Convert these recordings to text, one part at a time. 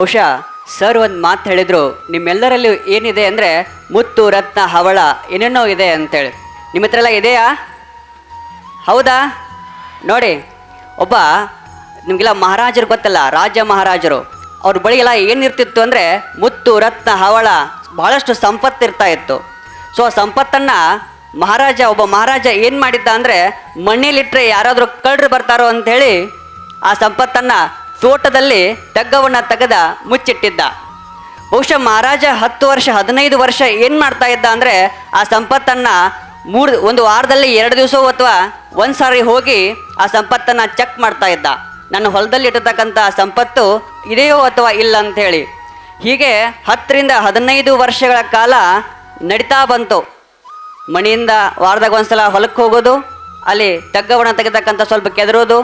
ಬಹುಶಃ ಸರ್ ಒಂದು ಮಾತು ಹೇಳಿದ್ರು, ನಿಮ್ಮೆಲ್ಲರಲ್ಲಿ ಏನಿದೆ ಅಂದರೆ ಮುತ್ತು, ರತ್ನ, ಹವಳ, ಏನೇನೋ ಇದೆ ಅಂತೇಳಿ. ನಿಮ್ಮ ಹತ್ರ ಎಲ್ಲ ಇದೆಯಾ? ಹೌದಾ? ನೋಡಿ, ಒಬ್ಬ ನಿಮಗೆಲ್ಲ ಮಹಾರಾಜರು ಗೊತ್ತಲ್ಲ, ರಾಜ ಮಹಾರಾಜರು. ಅವ್ರ ಬಳಿ ಎಲ್ಲ ಏನಿರ್ತಿತ್ತು ಅಂದರೆ ಮುತ್ತು, ರತ್ನ, ಹವಳ ಭಾಳಷ್ಟು ಸಂಪತ್ತು ಇರ್ತಾ ಇತ್ತು. ಸೊ ಆ ಸಂಪತ್ತನ್ನು ಮಹಾರಾಜ, ಒಬ್ಬ ಮಹಾರಾಜ ಏನು ಮಾಡಿದ್ದ ಅಂದರೆ ಮಣ್ಣಲ್ಲಿಟ್ಟರೆ ಯಾರಾದರೂ ಕಳ್ಳರು ಬರ್ತಾರೋ ಅಂಥೇಳಿ ಆ ಸಂಪತ್ತನ್ನು ತೋಟದಲ್ಲಿ ತಗ್ಗವನ್ನು ತೆಗೆದ ಮುಚ್ಚಿಟ್ಟಿದ್ದ. ಬಹುಶಃ ಮಹಾರಾಜ ಹತ್ತು ವರ್ಷ, ಹದಿನೈದು ವರ್ಷ ಏನು ಮಾಡ್ತಾ ಇದ್ದ ಅಂದರೆ ಆ ಸಂಪತ್ತನ್ನು ಮೂರು, ಒಂದು ವಾರದಲ್ಲಿ ಎರಡು ದಿವಸ ಅಥವಾ ಒಂದು ಸಾರಿ ಹೋಗಿ ಆ ಸಂಪತ್ತನ್ನು ಚೆಕ್ ಮಾಡ್ತಾ ಇದ್ದ. ನನ್ನ ಹೊಲದಲ್ಲಿ ಇಟ್ಟಿರ್ತಕ್ಕಂಥ ಸಂಪತ್ತು ಇದೆಯೋ ಅಥವಾ ಇಲ್ಲ ಅಂಥೇಳಿ ಹೀಗೆ ಹತ್ತರಿಂದ ಹದಿನೈದು ವರ್ಷಗಳ ಕಾಲ ನಡೀತಾ ಬಂತು. ಮನೆಯಿಂದ ವಾರದಾಗ ಒಂದ್ಸಲ ಹೊಲಕ್ಕೆ ಹೋಗೋದು, ಅಲ್ಲಿ ತಗ್ಗವನ್ನ ತೆಗೆತಕ್ಕಂಥ ಸ್ವಲ್ಪ ಕೆದರೋದು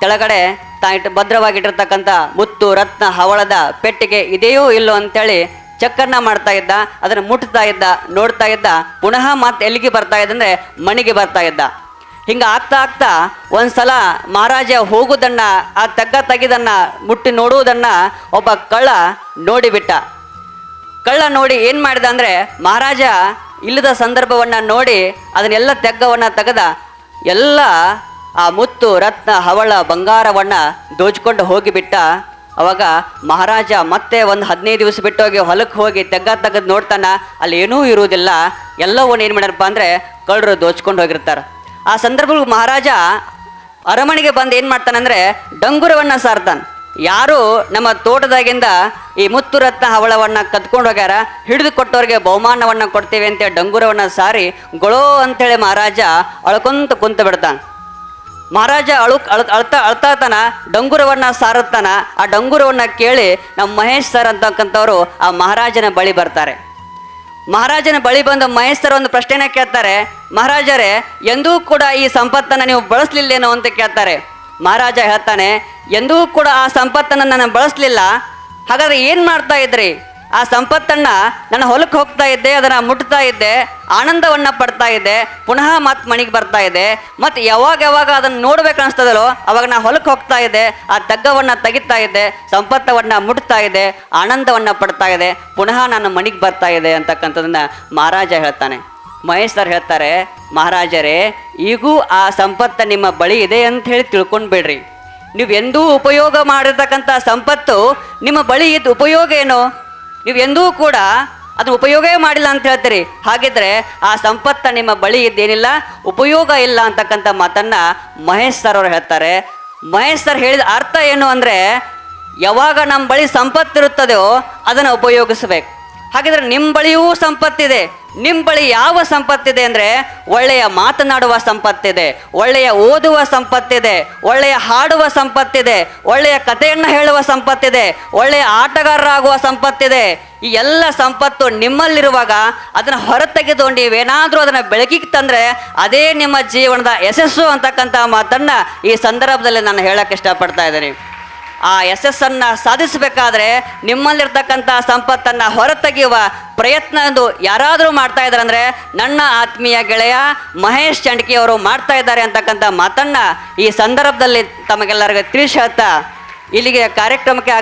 ಕೆಳಗಡೆ ತಾ ಇಟ್ಟು ಭದ್ರವಾಗಿಟ್ಟಿರ್ತಕ್ಕಂಥ ಮುತ್ತು, ರತ್ನ, ಹವಳದ ಪೆಟ್ಟಿಗೆ ಇದೆಯೋ ಇಲ್ಲೋ ಅಂತೇಳಿ ಚಕ್ಕರ್ನ ಮಾಡ್ತಾ ಇದ್ದ, ಅದನ್ನು ಮುಟ್ತಾ ಇದ್ದ, ನೋಡ್ತಾ ಇದ್ದ, ಪುನಃ ಮತ್ತೆ ಎಲ್ಲಿಗೆ ಬರ್ತಾ ಇದ್ದ ಅಂದರೆ ಮಣಿಗೆ ಬರ್ತಾ ಇದ್ದ. ಹಿಂಗೆ ಆಗ್ತಾ ಆಗ್ತಾ ಒಂದ್ಸಲ ಮಹಾರಾಜ ಹೋಗುವುದನ್ನ ಆ ತಗ್ಗ ತೆಗೆದನ್ನ ಮುಟ್ಟಿ ನೋಡುವುದನ್ನು ಒಬ್ಬ ಕಳ್ಳ ನೋಡಿಬಿಟ್ಟ. ಕಳ್ಳ ನೋಡಿ ಏನು ಮಾಡಿದ ಅಂದರೆ ಮಹಾರಾಜ ಇಲ್ಲದ ಸಂದರ್ಭವನ್ನು ನೋಡಿ ಅದನ್ನೆಲ್ಲ ತೆಗ್ಗವನ್ನು ತೆಗೆದ, ಎಲ್ಲ ಆ ಮುತ್ತು ರತ್ನ ಹವಳ ಬಂಗಾರವನ್ನು ದೋಚ್ಕೊಂಡು ಹೋಗಿಬಿಟ್ಟ. ಅವಾಗ ಮಹಾರಾಜ ಮತ್ತೆ ಒಂದು ಹದಿನೈದು ದಿವಸ ಬಿಟ್ಟು ಹೋಗಿ ಹೊಲಕ್ಕೆ ಹೋಗಿ ತೆಗ್ಗ ತೆಗೆದು ನೋಡ್ತಾನ. ಅಲ್ಲಿ ಏನೂ ಇರುವುದಿಲ್ಲ. ಎಲ್ಲವನ್ನು ಏನು ಮಾಡ್ಯಾರಪ್ಪ ಅಂದರೆ ಕಳ್ಳರು ದೋಚ್ಕೊಂಡು ಹೋಗಿರ್ತಾರೆ. ಆ ಸಂದರ್ಭದಲ್ಲಿ ಮಹಾರಾಜ ಅರಮನೆಗೆ ಬಂದು ಏನು ಮಾಡ್ತಾನಂದ್ರೆ ಡಂಗುರವನ್ನು ಸಾರ್ತಾನೆ. ಯಾರು ನಮ್ಮ ತೋಟದಾಗಿಂದ ಈ ಮುತ್ತು ರತ್ನ ಹವಳವನ್ನು ಕದ್ಕೊಂಡು ಹೋಗ್ಯಾರ, ಹಿಡಿದು ಕೊಟ್ಟವ್ರಿಗೆ ಬಹುಮಾನವನ್ನು ಕೊಡ್ತೇವೆ ಅಂತೇಳಿ ಡಂಗುರವನ್ನು ಸಾರಿ ಗೊಳೋ ಅಂಥೇಳಿ ಮಹಾರಾಜ ಅಳ್ಕೊಂತ ಕುಂತ ಬಿಡ್ತಾನೆ. ಮಹಾರಾಜ ಅಳು ಅಳ್ ಅಳ್ತಾ ಅಳ್ತಾತನ, ಡಂಗುರವನ್ನ ಸಾರುತ್ತಾನ. ಆ ಡಂಗುರವನ್ನ ಕೇಳಿ ನಮ್ಮ ಮಹೇಶ್ ಸರ್ ಅಂತಕ್ಕಂಥವ್ರು ಆ ಮಹಾರಾಜನ ಬಳಿ ಬರ್ತಾರೆ. ಮಹಾರಾಜನ ಬಳಿ ಬಂದು ಮಹೇಶ್ ಸರ್ ಒಂದು ಪ್ರಶ್ನೆನ ಕೇಳ್ತಾರೆ. ಮಹಾರಾಜರೇ, ಎಂದೂ ಕೂಡ ಈ ಸಂಪತ್ತನ್ನು ನೀವು ಬಳಸಲಿಲ್ಲೇನೋ ಅಂತ ಕೇಳ್ತಾರೆ. ಮಹಾರಾಜ ಹೇಳ್ತಾನೆ, ಎಂದೂ ಕೂಡ ಆ ಸಂಪತ್ತನ್ನು ನಾನು ಬಳಸಲಿಲ್ಲ. ಹಾಗಾದ್ರೆ ಏನು ಮಾಡ್ತಾ ಇದ್ರಿ? ಆ ಸಂಪತ್ತನ್ನು ನನ್ನ ಹೊಲಕ್ಕೆ ಹೋಗ್ತಾ ಇದ್ದೆ, ಅದನ್ನು ಮುಟ್ತಾ ಇದ್ದೆ, ಆನಂದವನ್ನು ಪಡ್ತಾ ಇದ್ದೆ, ಪುನಃ ಮತ್ತೆ ಮನೆಗೆ ಬರ್ತಾ ಇದ್ದೆ. ಮತ್ತು ಯಾವಾಗ ಯಾವಾಗ ಅದನ್ನು ನೋಡ್ಬೇಕು ಅನಿಸ್ತದಲ್ಲೋ, ಅವಾಗ ನಾ ಹೊಲಕ್ಕೆ ಹೋಗ್ತಾ ಇದ್ದೆ, ಆ ತಗ್ಗವನ್ನು ತೆಗಿತಾ ಇದ್ದೆ, ಸಂಪತ್ತವನ್ನು ಮುಟ್ತಾ ಇದ್ದೆ, ಆನಂದವನ್ನು ಪಡ್ತಾ ಇದೆ ಪುನಃ ನಾನು ಮನೆಗೆ ಬರ್ತಾ ಇದೆ ಅಂತಕ್ಕಂಥದ್ದನ್ನು ಮಹಾರಾಜ ಹೇಳ್ತಾನೆ. ಮಹೇಶ್ವರ್ ಹೇಳ್ತಾರೆ, ಮಹಾರಾಜರೇ, ಈಗೂ ಆ ಸಂಪತ್ತು ನಿಮ್ಮ ಬಳಿ ಇದೆ ಅಂತ ಹೇಳಿ ತಿಳ್ಕೊಂಡ್ಬೇಡ್ರಿ. ನೀವು ಎಂದೂ ಉಪಯೋಗ ಮಾಡಿರ್ತಕ್ಕಂಥ ಸಂಪತ್ತು ನಿಮ್ಮ ಬಳಿ ಇದ್ದ ಉಪಯೋಗ ಏನು? ನೀವು ಎಂದೂ ಕೂಡ ಅದು ಉಪಯೋಗವೇ ಮಾಡಿಲ್ಲ ಅಂತ ಹೇಳ್ತೀರಿ. ಹಾಗಿದ್ರೆ ಆ ಸಂಪತ್ತ ನಿಮ್ಮ ಬಳಿ ಇದ್ದೇನಿಲ್ಲ, ಉಪಯೋಗ ಇಲ್ಲ ಅಂತಕ್ಕಂಥ ಮಾತನ್ನ ಮಹೇಶ್ ಸರ್ ಅವರು ಹೇಳ್ತಾರೆ. ಮಹೇಶ್ ಸರ್ ಹೇಳಿದ ಅರ್ಥ ಏನು ಅಂದರೆ, ಯಾವಾಗ ನಮ್ಮ ಬಳಿ ಸಂಪತ್ತಿರುತ್ತದೆಯೋ ಅದನ್ನು ಉಪಯೋಗಿಸ್ಬೇಕು. ಹಾಗಿದ್ರೆ ನಿಮ್ಮ ಬಳಿಯೂ ಸಂಪತ್ತಿದೆ. ನಿಮ್ಮ ಬಳಿ ಯಾವ ಸಂಪತ್ತಿದೆ ಅಂದರೆ ಒಳ್ಳೆಯ ಮಾತನಾಡುವ ಸಂಪತ್ತಿದೆ, ಒಳ್ಳೆಯ ಓದುವ ಸಂಪತ್ತಿದೆ, ಒಳ್ಳೆಯ ಹಾಡುವ ಸಂಪತ್ತಿದೆ, ಒಳ್ಳೆಯ ಕಥೆಯನ್ನು ಹೇಳುವ ಸಂಪತ್ತಿದೆ, ಒಳ್ಳೆಯ ಆಟಗಾರರಾಗುವ ಸಂಪತ್ತಿದೆ. ಈ ಎಲ್ಲ ಸಂಪತ್ತು ನಿಮ್ಮಲ್ಲಿರುವಾಗ ಅದನ್ನು ಹೊರತೆಗೆದು ನೀವೇನಾದರೂ ಅದನ್ನು ಬೆಳಕಿಗೆ ತಂದರೆ ಅದೇ ನಿಮ್ಮ ಜೀವನದ ಯಶಸ್ಸು ಅಂತಕ್ಕಂಥ ಮಾತನ್ನು ಈ ಸಂದರ್ಭದಲ್ಲಿ ನಾನು ಹೇಳಕ್ಕೆ ಇಷ್ಟಪಡ್ತಾ ಇದ್ದೀನಿ. ಆ ಯಶಸ್ಸನ್ನು ಸಾಧಿಸಬೇಕಾದ್ರೆ ನಿಮ್ಮಲ್ಲಿರ್ತಕ್ಕಂಥ ಸಂಪತ್ತನ್ನು ಹೊರತೆಗೆಯುವ ಪ್ರಯತ್ನ ಎಂದು ಯಾರಾದರೂ ಮಾಡ್ತಾ ಇದ್ದಾರೆ ಅಂದರೆ ನನ್ನ ಆತ್ಮೀಯ ಗೆಳೆಯ ಮಹೇಶ್ ಚಂಡ್ಕಿ ಅವರು ಮಾಡ್ತಾ ಇದ್ದಾರೆ ಅಂತಕ್ಕಂಥ ಮಾತನ್ನು ಈ ಸಂದರ್ಭದಲ್ಲಿ ತಮಗೆಲ್ಲರಿಗೂ ತಿಳಿಸಿ ಇಲ್ಲಿಗೆ ಕಾರ್ಯಕ್ರಮಕ್ಕೆ